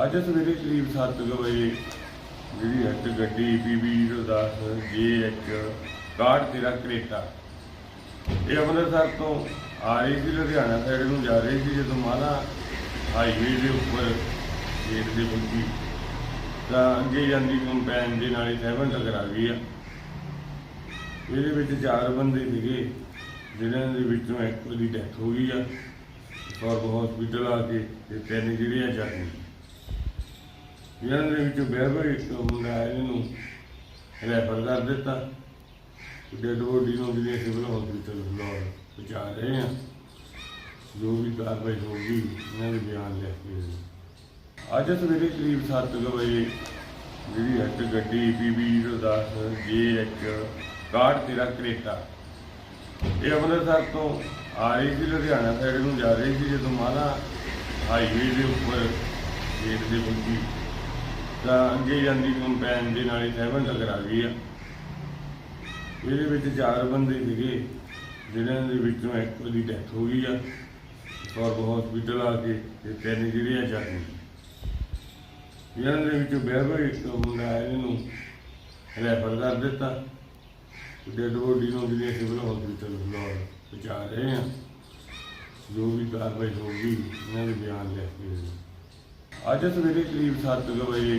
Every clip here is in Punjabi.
ਅੱਜ ਸਵੇਰੇ ਕਰੀਬ 7 ਵਜੇ ਜਿਹੜੀ ਇੱਕ ਗੱਡੀ PB 10 JH 6113 ਕਰੇਟਾ। ਇਹ ਅੰਮ੍ਰਿਤਸਰ ਤੋਂ ਆ ਰਹੀ ਸੀ, ਲੁਧਿਆਣਾ ਸਾਈਡ ਨੂੰ ਜਾ ਰਹੀ ਸੀ, ਜਦੋਂ ਮਾਲਾ ਹਾਈਵੇ ਦੇ ਉੱਪਰ ਗੇਟ ਦੇ ਪੁੱਜੀ। ਤਾਂ ਅੱਗੇ ਜਾਂਦੀ ਕੰਪੈਨ ਦੇ ਨਾਲ ਹੀ ਸਹਿਬਨ ਟਕਰਾ ਗਈ ਆ। ਇਹਦੇ ਵਿੱਚ ਚਾਰ ਬੰਦੇ ਸੀਗੇ ਜਿਨ੍ਹਾਂ ਦੇ ਵਿੱਚੋਂ ਇੱਕ ਦੀ ਡੈਥ ਹੋ ਗਈ ਆ। ਔਰ ਹਸਪੀਟਲ ਆ ਕੇ ਤੇ ਤਿੰਨ ਜਿਹੜੇ ਆ ਜ਼ਖਮੀ ਇਹਨਾਂ ਦੇ ਵਿੱਚੋਂ ਬਹਿਬਰ ਇੱਕ ਮੁੰਡਾ ਹੈ ਇਹਨੂੰ ਰੈਫਰ ਕਰ ਦਿੱਤਾ। ਡੈਡ ਬੋਡੀ ਨੂੰ ਜਿਹੜੇ ਸਿਵਲ ਹਸਪੀਟਲ ਫਲੋਰ ਪਹੁੰਚਾ ਰਹੇ ਆ ਜੋ ਵੀ ਕਾਰਵਾਈ ਹੋਊਗੀ ਇਹਨਾਂ ਦੇ ਬਿਆਨ ਲੈ ਕੇ ਅੱਜ ਸਵੇਰੇ ਕਰੀਬ 7 ਵਜੇ ਜਿਹੜੀ ਇੱਕ ਗੱਡੀ PB 10 JH 6113 ਕਰੇਟਾ। ਇਹ ਅੰਮ੍ਰਿਤਸਰ ਤੋਂ ਆ ਰਹੀ ਸੀ, ਲੁਧਿਆਣਾ ਸਾਈਡ ਨੂੰ ਜਾ ਰਹੀ ਸੀ, ਜਦੋਂ ਮਾਲਾ ਹਾਈਵੇ ਦੇ ਉੱਪਰ ਗੇਟ ਦੇ ਬੰਦੀ ਤਾਂ ਅੱਗੇ ਜਾਂਦੀ ਕੰਪੈਨ ਦੇ ਨਾਲ ਹੀ ਸਹਿਬਨ ਟਕਰਾ ਗਈ ਆ। ਇਹਦੇ ਵਿੱਚ ਚਾਰ ਬੰਦੇ ਸੀਗੇ ਜਿਨ੍ਹਾਂ ਦੇ ਵਿੱਚੋਂ ਇੱਕ ਦੀ ਡੈਥ ਹੋ ਗਈ ਆ ਔਰ ਹਸਪੀਟਲ ਆ ਕੇ ਤੇ ਤਿੰਨ ਜਿਹੜੇ ਆ ਜ਼ਖਮੀ ਇਹਨਾਂ ਦੇ ਵਿੱਚੋਂ ਬਹਿਬਰ ਇੱਕ ਮੁੰਡਾ ਹੈ ਇਹਨੂੰ ਰੈਫਰ ਕਰ ਦਿੱਤਾ। ਡੈਡ ਬੋਡੀ ਨੂੰ ਜਿਹੜੇ ਸਿਵਲ ਹਸਪੀਟਲ ਫਲੋਰ ਪਹੁੰਚਾ ਰਹੇ ਆ। ਜੋ ਵੀ ਕਾਰਵਾਈ ਹੋਊਗੀ, ਇਹਨਾਂ ਦੇ ਬਿਆਨ ਲੈ ਕੇ ਅੱਜ ਸਵੇਰੇ ਕਰੀਬ 7 ਵਜੇ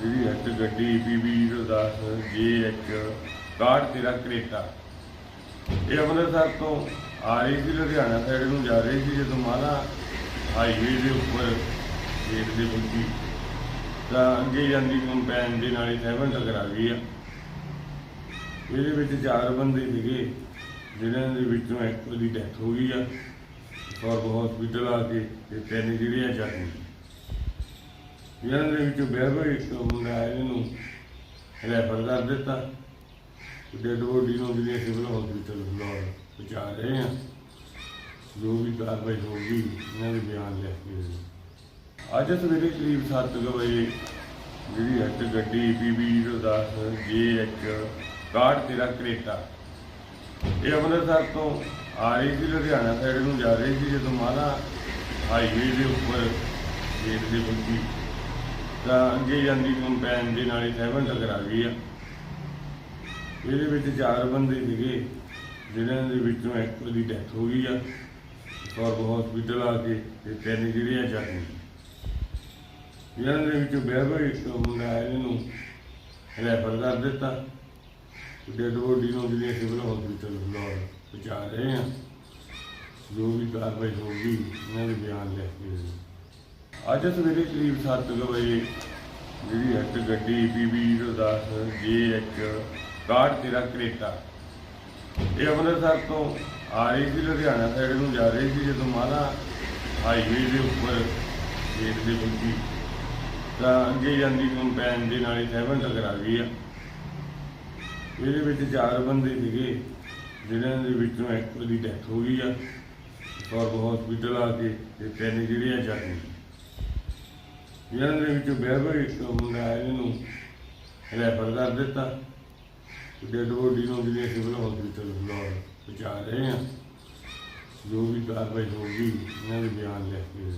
ਜਿਹੜੀ ਇੱਕ ਗੱਡੀ PB 10 JH 6113 ਕਰੇਟਾ। ਇਹ ਅੰਮ੍ਰਿਤਸਰ ਤੋਂ ਆ ਰਹੀ ਸੀ, ਲੁਧਿਆਣਾ ਸਾਈਡ ਨੂੰ ਜਾ ਰਹੀ ਸੀ, ਜਦੋਂ ਮਾਲਾ ਹਾਈਵੇ ਦੇ ਉੱਪਰ ਗੇਟ ਦੇ ਪੁੱਜੀ। ਤਾਂ ਅੱਗੇ ਜਾਂਦੀ ਕੰਪੈਨ ਦੇ ਨਾਲ ਹੀ ਸਹਿਬਨ ਟਕਰਾ ਗਈ ਆ। ਇਹਦੇ ਵਿੱਚ ਚਾਰ ਬੰਦੇ ਸੀਗੇ ਜਿਨ੍ਹਾਂ ਦੇ ਵਿੱਚੋਂ ਇੱਕ ਦੀ ਡੈਥ ਹੋ ਗਈ ਆ। ਔਰ ਹਸਪੀਟਲ ਆ ਕੇ, ਤੇ ਤਿੰਨ ਜਿਹੜੇ ਆ ਜ਼ਖਮੀ ਇਹਨਾਂ ਦੇ ਵਿੱਚੋਂ ਬਹਿਬਰ ਇੱਕ ਮੁੰਡਾ ਹੈ ਇਹਨੂੰ ਰੈਫਰ ਕਰ ਦਿੱਤਾ। ਡੈਡ ਬੋਡੀ ਨੂੰ ਜਿਹੜੇ ਸਿਵਲ ਹਸਪੀਟਲ ਫਲੋਰ ਪਹੁੰਚਾ ਰਹੇ ਆ ਜੋ ਵੀ ਕਾਰਵਾਈ ਹੋਊਗੀ, ਇਹਨਾਂ ਦੇ ਬਿਆਨ ਲੈ ਕੇ ਅੱਜ ਸਵੇਰੇ ਕਰੀਬ 7 ਵਜੇ ਜਿਹੜੀ ਇੱਕ ਗੱਡੀ PB 10 JH 6113 ਕਰੇਟਾ। ਇਹ ਅੰਮ੍ਰਿਤਸਰ ਤੋਂ ਆ ਰਹੀ ਸੀ, ਲੁਧਿਆਣਾ ਸਾਈਡ ਨੂੰ ਜਾ ਰਹੀ ਸੀ, ਜਦੋਂ ਮਾਲਾ ਹਾਈਵੇ ਦੇ ਉੱਪਰ ਗੇਟ ਦੇ ਪੁੱਜੀ ਤਾਂ ਅੱਗੇ ਜਾਂਦੀ ਕੰਪੈਨ ਦੇ ਨਾਲ ਹੀ ਸਹਿਬਨ ਟਕਰਾ ਗਈ ਆ। ਇਹਦੇ ਵਿੱਚ ਚਾਰ ਬੰਦੇ ਸੀਗੇ ਜਿਨ੍ਹਾਂ ਦੇ ਵਿੱਚੋਂ ਇੱਕ ਦੀ ਡੈਥ ਹੋ ਗਈ ਆ। ਔਰ ਹਸਪੀਟਲ ਆ ਕੇ ਤੇ ਤਿੰਨ ਜਿਹੜੇ ਆ ਜ਼ਖਮੀ ਇਹਨਾਂ ਦੇ ਵਿੱਚੋਂ ਬਹਿਬਰ ਇੱਕ ਮੁੰਡਾ ਹੈ ਇਹਨੂੰ ਰੈਫਰ ਕਰ ਦਿੱਤਾ। ਡੈਡ ਬੋਡੀ ਨੂੰ ਜਿਹੜੇ ਸਿਵਲ ਹਸਪੀਟਲ ਫਲੋਰ ਪਹੁੰਚਾ ਰਹੇ ਆ। ਜੋ ਵੀ ਕਾਰਵਾਈ ਹੋਊਗੀ, ਇਹਨਾਂ ਦੇ ਬਿਆਨ ਲੈ ਕੇ ਅੱਜ ਸਵੇਰੇ ਕਰੀਬ 7 ਵਜੇ ਜਿਹੜੀ ਇੱਕ ਗੱਡੀ PB 10 JH 6113 ਕਰੇਟਾ। ਇਹ ਅੰਮ੍ਰਿਤਸਰ ਤੋਂ ਆ ਰਹੀ ਸੀ, ਲੁਧਿਆਣਾ ਸਾਈਡ ਨੂੰ ਜਾ ਰਹੀ ਸੀ, ਜਦੋਂ ਮਾਲਾ ਹਾਈਵੇ ਦੇ ਉੱਪਰ ਗੇਟ ਦੇ ਪੁੱਜੀ। ਤਾਂ ਅੱਗੇ ਜਾਂਦੀ ਕੰਪੈਨ ਦੇ ਨਾਲ ਹੀ ਸਹਿਬਨ ਟਕਰਾ ਗਈ ਆ। ਇਹਦੇ ਵਿੱਚ ਚਾਰ ਬੰਦੇ ਸੀਗੇ ਜਿਨ੍ਹਾਂ ਦੇ ਵਿੱਚੋਂ ਇੱਕ ਦੀ ਡੈਥ ਹੋ ਗਈ ਆ। ਔਰ ਹਸਪੀਟਲ ਆ ਕੇ ਤੇ ਤਿੰਨ ਜਿਹੜੇ ਆ ਜ਼ਖਮੀ ਇਹਨਾਂ ਦੇ ਵਿੱਚੋਂ ਬਹਿਬਰ ਇੱਕ ਮੁੰਡਾ ਹੈ ਇਹਨੂੰ ਰੈਫਰ ਕਰ ਦਿੱਤਾ। ਡੈਡ ਬੋਡੀ ਨੂੰ ਜਿਹੜੇ ਸਿਵਲ ਹਸਪੀਟਲ ਫਲੋਰ ਪਹੁੰਚਾ ਰਹੇ ਆ ਜੋ ਵੀ ਕਾਰਵਾਈ ਹੋਊਗੀ, ਇਹਨਾਂ ਦੇ ਬਿਆਨ ਲੈ ਕੇ